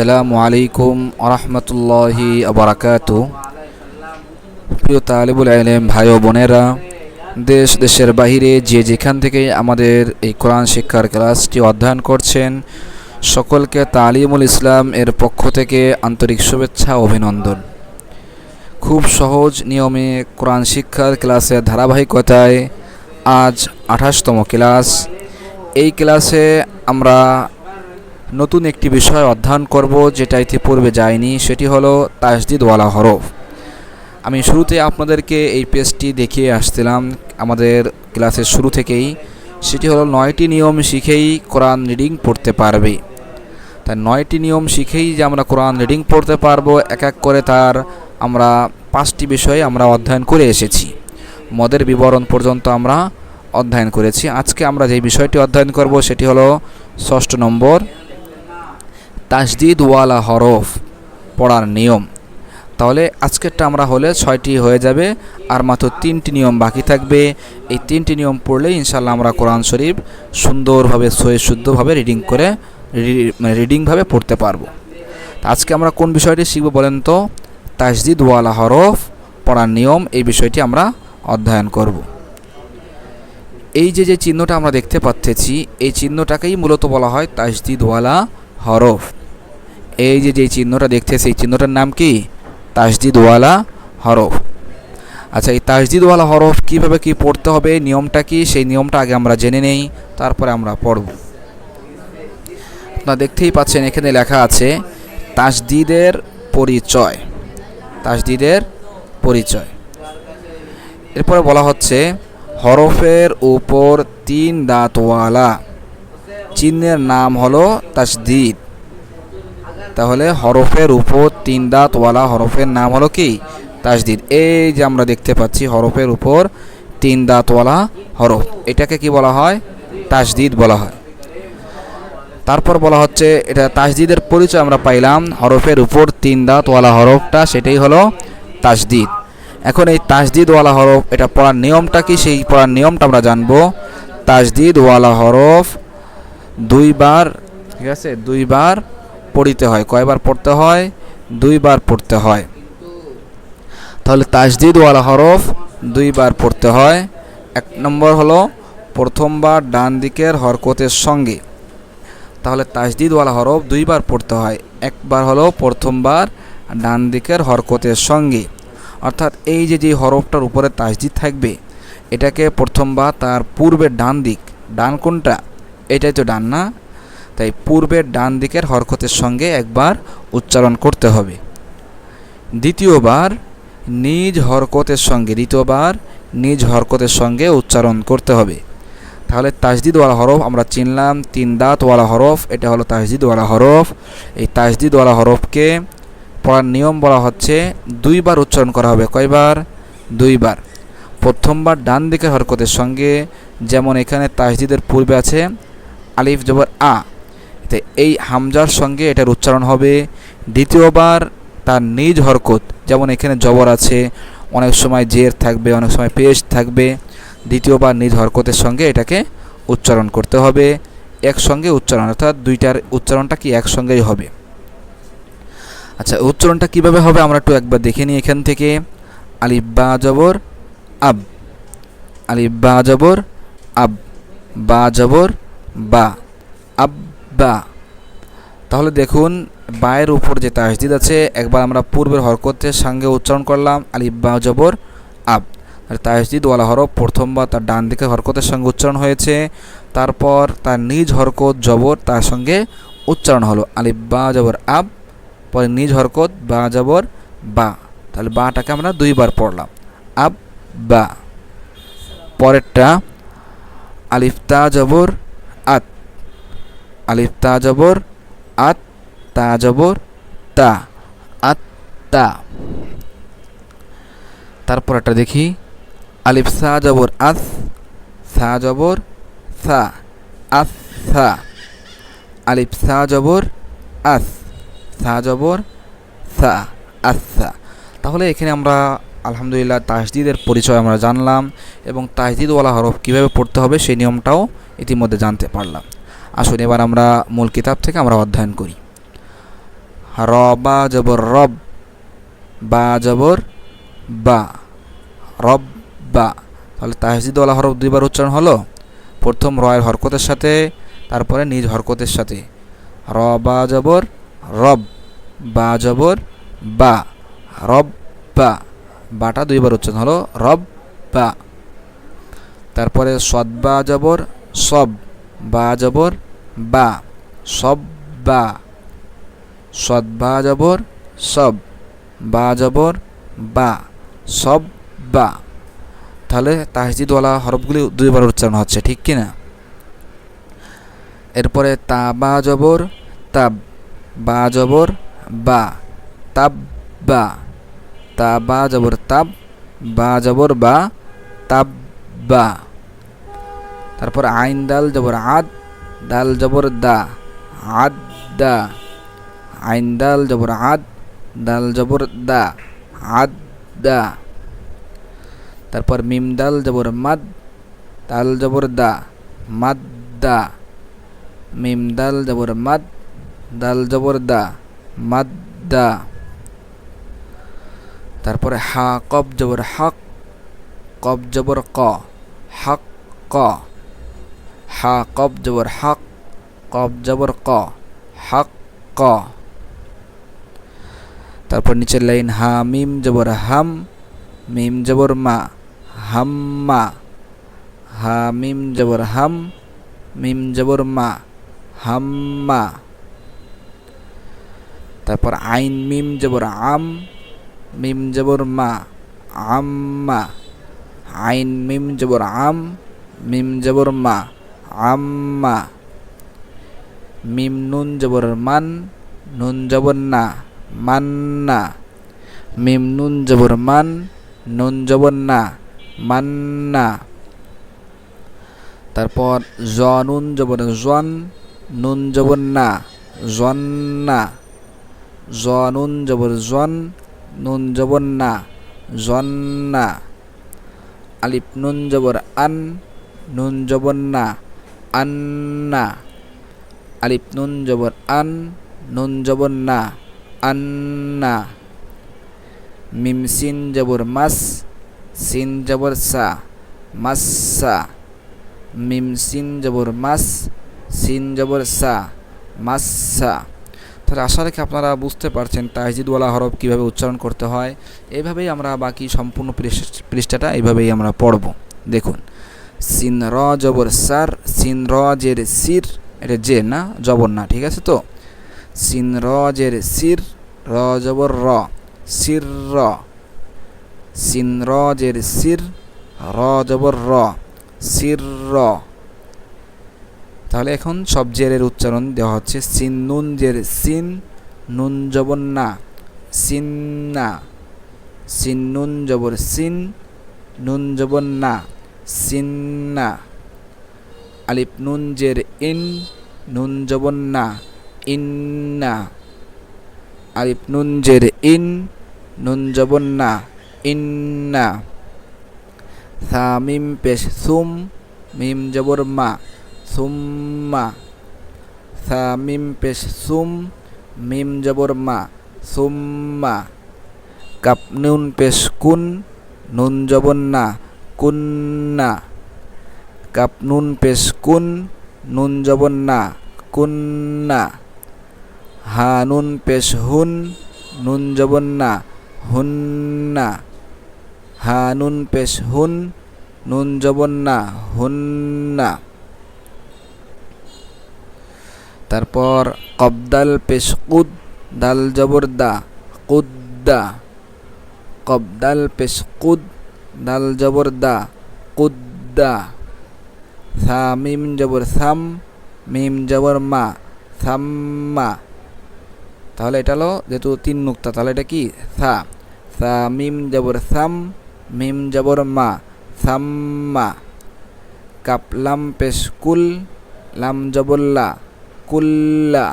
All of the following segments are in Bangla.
আসসালামু আলাইকুম আরহামতুল্লাহি আবরাকাত। প্রিয় তালিবুল আলম ভাই ও বোনেরা, দেশ দেশের বাহিরে যে যেখান থেকে আমাদের এই কোরআন শিক্ষার ক্লাসটি অধ্যয়ন করছেন, সকলকে তালিমুল ইসলাম এর পক্ষ থেকে আন্তরিক শুভেচ্ছা অভিনন্দন। খুব সহজ নিয়মে কোরআন শিক্ষার ক্লাসের ধারাবাহিকতায় আজ আঠাশতম ক্লাস। এই ক্লাসে আমরা নতুন একটি বিষয় অধ্যয়ন করব, যেটা ইতিপূর্বে যায়নি, সেটি হলো তাসদিদওয়ালা হরফ। আমি শুরুতে আপনাদেরকে এই পেজটি দেখিয়ে আসছিলাম আমাদের ক্লাসের শুরু থেকেই। সেটি হলো, নয়টি নিয়ম শিখেই কোরআন রিডিং পড়তে পারবে। তাই নয়টি নিয়ম শিখেই যে আমরা কোরআন রিডিং পড়তে পারব, এক এক করে তার আমরা পাঁচটি বিষয় আমরা অধ্যয়ন করে এসেছি। মদের বিবরণ পর্যন্ত আমরা অধ্যয়ন করেছি। আজকে আমরা যে বিষয়টি অধ্যয়ন করব, সেটি হলো ষষ্ঠ নম্বর তাসদিদ ওয়ালা হরফ পড়ার নিয়ম। তাহলে আজকেরটা আমরা হলে ছয়টি হয়ে যাবে আর মাত্র তিনটি নিয়ম বাকি থাকবে। এই তিনটি নিয়ম পড়লে ইনশাল্লাহ আমরা কোরআন শরীফ সুন্দরভাবে সয়ে শুদ্ধভাবে রিডিং করে মানে রিডিংভাবে পড়তে পারব। আজকে আমরা কোন বিষয়টি শিখব বলেন তো? তাসদিদ ওয়ালা হরফ পড়ার নিয়ম এই বিষয়টি আমরা অধ্যয়ন করব। এই যে যে চিহ্নটা আমরা দেখতে পাচ্ছি, এই চিহ্নটাকেই মূলত বলা হয় তাসদিদ ওয়ালা হরফ। এই যে যে চিহ্নটা দেখতেছি এই চিহ্নটার নাম কি? তাসদিদওয়ালা হরফ। আচ্ছা এই তাসদিদওয়ালা হরফ কীভাবে কি পড়তে হবে, নিয়মটা কি? সেই নিয়মটা আগে আমরা জেনে নেই, তারপরে আমরা পড়ব। আপনারা দেখতেই পাচ্ছেন, এখানে লেখা আছে তাসদিদের পরিচয়। তাসদিদের পরিচয়। এরপরে বলা হচ্ছে, হরফের উপর তিন দাঁতওয়ালা। চিহ্নের নাম হলো তাসদিদ তাহলে হরফের উপর তিন দাঁতওয়ালা হরফের নাম হলো কি? তাসদিদ এই যে আমরা দেখতে পাচ্ছি হরফের উপর তিন দাঁতওয়ালা হরফ। এটাকে কি বলা হয়? তাসদিদ বলা হয়। তারপর বলা হচ্ছে এটা তাসদিদের পরিচয় আমরা পাইলাম। হরফের উপর তিন দাঁতওয়ালা হরফটা সেটাই হলো তাসদিদ এখন এই তাসদিদওয়ালা হরফ, এটা পড়ার নিয়মটা কি? সেই পড়ার নিয়মটা আমরা জানব। তাসদিদওয়ালা হরফ দুইবার, ঠিক আছে? দুইবার পড়িতে হয়। কয়বার পড়তে হয়? দুইবার পড়তে হয়। তাহলে তাসদিদওয়ালা হরফ দুইবার পড়তে হয়। এক নম্বর হলো প্রথমবার ডান দিকের হরকতের সঙ্গে। তাহলে তাসদিদওয়ালা হরফ দুইবার পড়তে হয়। একবার হলো প্রথমবার ডান দিকের হরকতের সঙ্গে। অর্থাৎ এই যে যে হরফটার উপরে তাসদিদ থাকবে, এটাকে প্রথমবার তার পূর্বের ডান দিক, ডান কোনটা? এটাই তো ডান না? তাই পূর্বের ডান দিকের হরকতের সঙ্গে একবার উচ্চারণ করতে হবে। দ্বিতীয়বার নিজ হরকতের সঙ্গে, দ্বিতীয়বার নিজ হরকতের সঙ্গে উচ্চারণ করতে হবে। তাহলে তাসদিদওয়ালা হরফ আমরা চিনলাম, তিন দাঁতওয়ালা হরফ, এটা হলো তাসদিদওয়ালা হরফ। এই তাসদিদওয়ালা হরফকে পড়ার নিয়ম বলা হচ্ছে দুইবার উচ্চারণ করা হবে। কয়বার? দুইবার। প্রথমবার ডান দিকের হরকতের সঙ্গে, যেমন এখানে তাসদিদের পূর্বে আছে আলিফ জবর আ তো এই হামজার সঙ্গে এটার উচ্চারণ হবে। দ্বিতীয়বার তার নিজ হরকত, যেমন এখানে জবর আছে, অনেক সময় জের থাকবে, অনেক সময় পেশ থাকবে। দ্বিতীয়বার নিজ হরকতের সঙ্গে এটাকে উচ্চারণ করতে হবে, একসঙ্গে উচ্চারণ, অর্থাৎ দুইটার উচ্চারণটা কি একসঙ্গেই হবে। আচ্ছা উচ্চারণটা কীভাবে হবে আমরা একটু একবার দেখে নিই এখান থেকে। আলিফ, বা, জবর, আব। আলিফ, বা, জবর, আব। বা, জবর, বা। আব্বা তাহলে দেখুন, বায়ের উপর যে তাসদিদ আছে, একবার আমরা পূর্বের হরকতের সঙ্গে উচ্চারণ করলাম আলিব্বা জবর, আব। তাসদিদ ওয়ালা হরফ প্রথমবার তার ডান দিকে হরকতের সঙ্গে উচ্চারণ হয়েছে, তারপর তার নিজ হরকত জবর তার সঙ্গে উচ্চারণ হলো আলিব্বা জবর, আব, পরে নিজ হরকত বা জবর, বা। তাহলে বাটাকে আমরা দুইবার পড়লাম, আব, বা। পরেরটা আলিফতা জবর আলিফ তা জবর আত তা জবর তা আত তা তারপর একটা দেখি আলিফ সা জবর আস সা জবর সা, আস, সা। আলিফ সা জবর আস সা জবর সা। আচ্ছা তাহলে এখানে আমরা আলহামদুলিল্লাহ তাসদিদের পরিচয় আমরা জানলাম এবং তাসদিদওয়ালা হরফ কীভাবে পড়তে হবে সেই নিয়মটাও ইতিমধ্যে জানতে পারলাম। আসুন, এবার আমরা মূল কিতাব থেকে আমরা অধ্যয়ন করি। র, বা, জবর, রব, বা, জবর, বা, রব, বা। তাহলে তাহজিদওয়ালা হরফ দুইবার উচ্চারণ হলো? প্রথম রয়ের হরকতের সাথে, তারপরে নিজ হরকতের সাথে। র, বা, জবর, রব, বা, জবর, বা, রব, বা। বাটা দুইবার উচ্চারণ হলো রব, বা। তারপরে সদ বা, জবর, সব। বা জবর, বা, সব, বা। সদ বা, জবর, সব। বা, জবর, বা, সব, বা। তাহলে তাহজিদওয়ালা হরফগুলি দুইবার উচ্চারণ হচ্ছে, ঠিক কি না? এরপরে তা, বা, জবর, তাব। বা, জবর, বা, তাব, বা। তা, বা, জবর, তাব। বা, জবর, বা, তাব, বা। তারপর আইন দাল জবর আদ, দাল জবর দা, আদ দা। আইন দাল জবর আদ, দাল জবর দা, আদ দা। তারপর মিম দাল জবর মাদ দাল জবর দা, মাদ দা। মিম দাল জবর মাদ, দাল জবর দা, মাদ দা। তারপরে হা, কব জবর হক, কব জবর ক, হক ক। হা কব জবর, হক কব জবর, ক, হক, ক। তারপর নিচের লাইন, হা, মিম, জবর, হাম, মিম, জবর, মা হাম্মা হা, মিম, জবর, হাম, মিম, জবর, মা হাম্মা তারপর আইন, মিম, জবর, আম, মিম, জবর, মা আম্মা আইন, মিম, জবর, আম, মিম, জবর, মা। আম্মা। মিম নুন জবর মান, নুন জবর না মান্না মিম নুন জবর মান, নুন জবর না মান্না তারপর জ নুন জবর জন, নুন জবর না জন্না জ নুন জবর জন, নুন জবর না জন্না আলিফ নুন জবর আন, নুন জবর না। আন্না। আলিফ, নুন, জবর, আন, নুন, জবর, না। আন্না। মিম, সিন, জবর, মাস। সিন, জবর, সা। মাসসা মিম, সিন, জবর, মাস। সিন, জবর, সা। মাসসা তাহলে আশা রেখে আপনারা বুঝতে পারছেন তাহজিদওয়ালা হরফ কীভাবে উচ্চারণ করতে হয়। এইভাবেই আমরা বাকি সম্পূর্ণ পৃষ্ঠ- পৃষ্ঠাটা এইভাবেই আমরা পড়ব। দেখুন। সিন র জবর সার সিন র জের সির, এটা জে না? জবর না, ঠিক আছে তো? সিন র জের সির র জবর র, সির র। সিন র জের সির র জবর র, সির র। তাহলে এখন সব জেরের উচ্চারণ দেওয়া হচ্ছে, সিন নুন জের সিন, নুন জবর না, সিন না। সিন নুন জবর সিন, নুন জবর না। সিন না আলিফ নুন জের ইন, নুন জবর না ইন্না। আলিফ নুন জের ইন, নুন জবর না ইন্না। থা মিম পেশ সুম, মিম জবর মা, সুম্মা। থা মিম পেশ সুম, মিম জবর মা, সুম্মা। কাপ নুন পেশ কুন, নুন জবর না কুন্না। কাপ নুন পেশ কুন, নুন জবর না, কুন্না। হা নুন পেশ হুন, নুন জবর না, হুন্না। হা নুন পেশ হুন, নুন জবর না, হুন্না। তারপর কবদাল পেশ কুদ, দাল জবর দা, কুদ্দা। কবদাল পেশ কুদ দাল জবর দা কুদ্দা থা মিম জবর সাম, মিম জবর মা, সাম্মা। তাহলে এটা হলো যেহেতু তিন নুক্তা, তাহলে এটা কি? সা সা, মিম জবর সাম, মিম জবর মা, সাম্মা। কাপ, লাম, পেশ, কুল, লাম জবল্লা কুল্লা।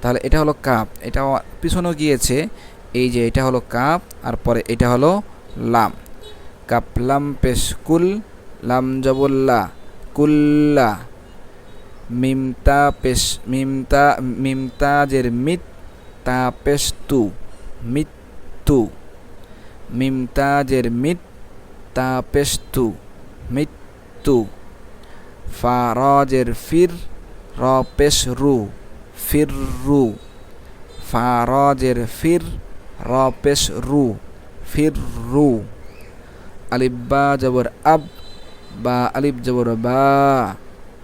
তাহলে এটা হলো কাপ, এটা পিছনেও গিয়েছে, এই যে এটা হলো কাপ, আর পরে এটা হলো লাম। কাপ পেশকুল পেশ লাম জবল্লা কুল্লা। মিমতা পেশ, মিমতা মিমতাজের মিত, তা পেস্তু মৃত্যু মিম তাজের মিত, তা পেস্তু মৃত্যু ফা রজের ফির, র পেশ রু ফিররু ফা রজের ফির, র পেশ রু ফিররু আলিফ বা জবর আব বা আলিফ জবর বা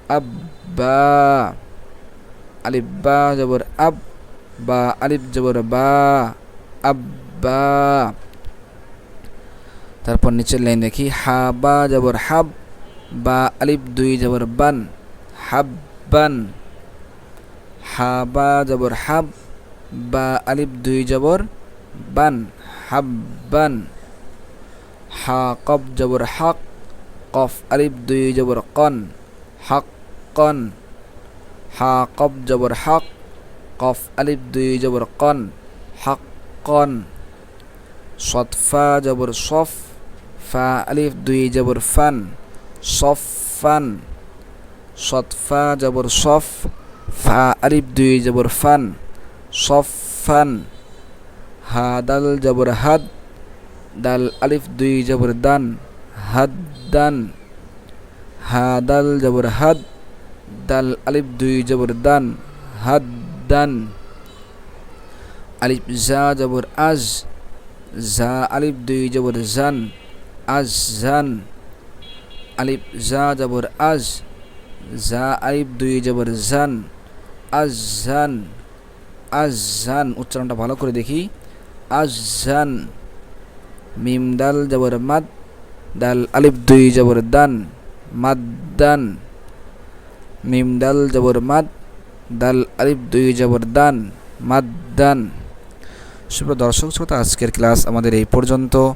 আব্বা আলিফ বা জবর আব বা, আলিফ জবর বা আব্বা তারপর নিচের লাইন দেখি, হা বা জবর হাব বা আলিফ দুই জবর বান হাব্বান হা বা জবর হাব বা আলিফ দুই জবর বান হাব্বান হা কব জবর হক, কফ আলিফ, দুই জবর কন, হক কন হা কব জবর হক, কফ আলিফ, দুই জবর কন, হক কন সৎফা জবর সফ, ফা আলিফ, দুই জবর ফান সফান সৎফা জবর সফ, ফা আলিফ, দুই জবর ফান সফান হা, দাল জবর হাদ দাল আলিফ, দুই জবর দান, হাদ, দান, হা, দাল জবর হাদ, দাল আলিফ, দুই জবর দান, হাদ, দান, আলিফ, জা জবর আজ, জা আলিফ, দুই জবর জান, আজ, জান, আলিফ, জা জবর আজ, জা আলিফ, দুই জবর জান, আজ জান আজ, জান, উচ্চারণটা ভালো করে দেখি, আজ, জান মিম দাল জবর মাদ দাল আলিফ দুই জবর দান মাদ্দান মিম দাল জবর মাদ দাল আলিফ দুই জবর দান মাদ্দান সুপ্র দর্শক শ্রোতা, আজকের ক্লাস আমাদের এই পর্যন্ত।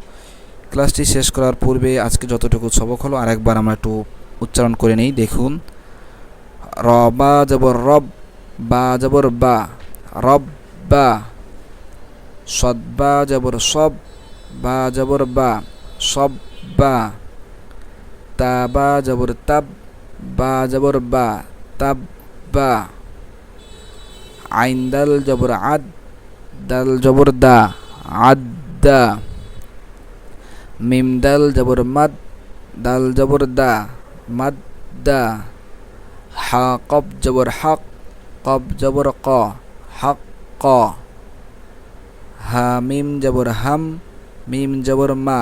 ক্লাসটি শেষ করার পূর্বে আজকে যতটুকু সবক হলো, আরেকবার আমরা একটু উচ্চারণ করে নিই, দেখুন। র, বা, জবর, রব, বা, জবর, বা, রব, বা, সদ, বা, জবর, সব বা জবর বা, সব বা, তা বা জবর তাব, বা জবর বা, তাব বা। আইন দাল জবর আদ, দাল জবর দা, আদা মিম দাল জবর মাদ, দাল জবর দা মাদ্দা হা কব জবর হক কব জবর ক, হক ক। হা, মিম জবর হাম মিম জবর মা,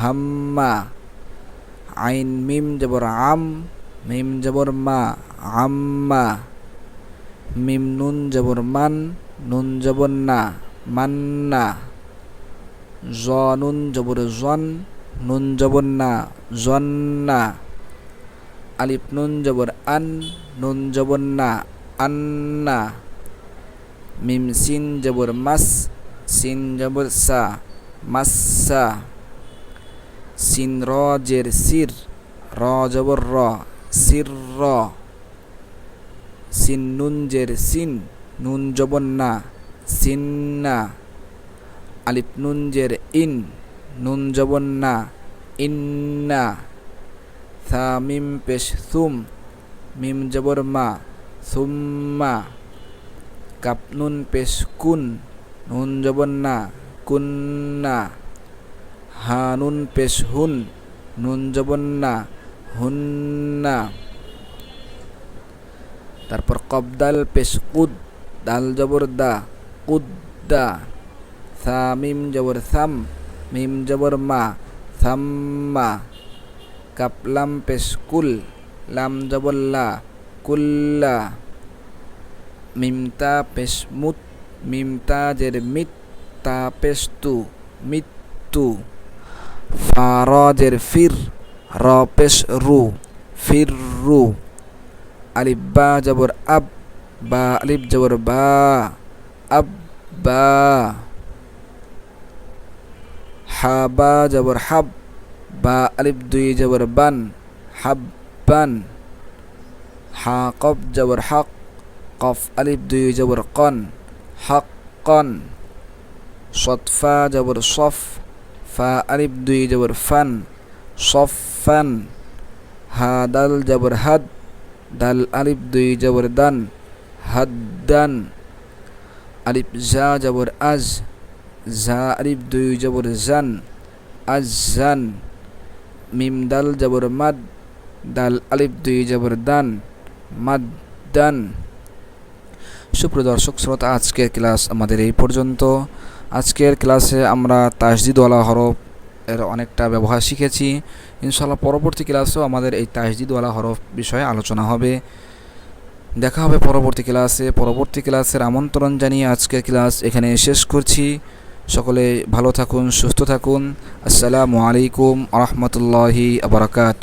হাম্মা, আইন মিম জবর আম, মিম জবর মা, আম্মা, মিম নুন জবর মান, নুন জবর না, মান্না, জ নুন জবর জন, নুন জবর না, জন্না, আলিফ নুন জবর আন, নুন জবর না, আন্না, মিম সিন জবর মাস, সিন জবর সা। মাসা সিন র জের সির, র জবর র, সির র। সিন নুন জের সিন, নুন জবর না সিন্না আলিফ নুন জের ইন, নুন জবর না ইন্না থা মিম পেশ সুম, মিম জবর মা সুম্মা কাপ নুন পেশ কুন, নুন জবর না। কুন্না হা নুন পেশ হুন, নুন জবর না হুন্না। তারপর কবদাল পেশ কুদ, দাল জবর দা কুদ্দা সা, মিম জবর সাম, মিম জবর মা, সাম্মা। কাপলাম পেশ কুল, লাম জবর লা, কুল্লা। মিমতা পেশ মুত মিমতা জের মিত তা পেশ তু মৃত্যু ফারজের ফির র পেশ রু ফির রু আলিফ বা জবর আব, বা আলিফ জবর বা, আব, বা হা বা জবর হাব, বা আলিফ দুই জবর বান, হাব্বান হা কব জবর হক, কফ আলিফ দুই জবর কন, হক কন। সৎফা জবর সফ ফা আলিফ দুই জবর ফান সফ ফান হা দাল জবর হাদ দাল আলিফ দুই জবর দান হাদ্দান আলিফ জা জবর আজ জা আলিফ দুই জবর জান আজ জান মিম দাল জবর মাদ দাল আলিফ দুই জবর দান মাদ দান সুপ্রদর্শক শ্রোতা, আজকের ক্লাস আমাদের এই পর্যন্ত। আজকের ক্লাসে আমরা তাসজিদওয়ালা হরফ এর অনেকটা ব্যবহার শিখেছি। ইনশাল্লাহ পরবর্তী ক্লাসেও আমাদের এই তাসজিদওয়ালা হরফ বিষয়ে আলোচনা হবে। দেখা হবে পরবর্তী ক্লাসে। পরবর্তী ক্লাসের আমন্ত্রণ জানিয়ে আজকের ক্লাস এখানে শেষ করছি। সকলে ভালো থাকুন, সুস্থ থাকুন। আসসালামু আলাইকুম রহমতুল্লাহি আবরকাত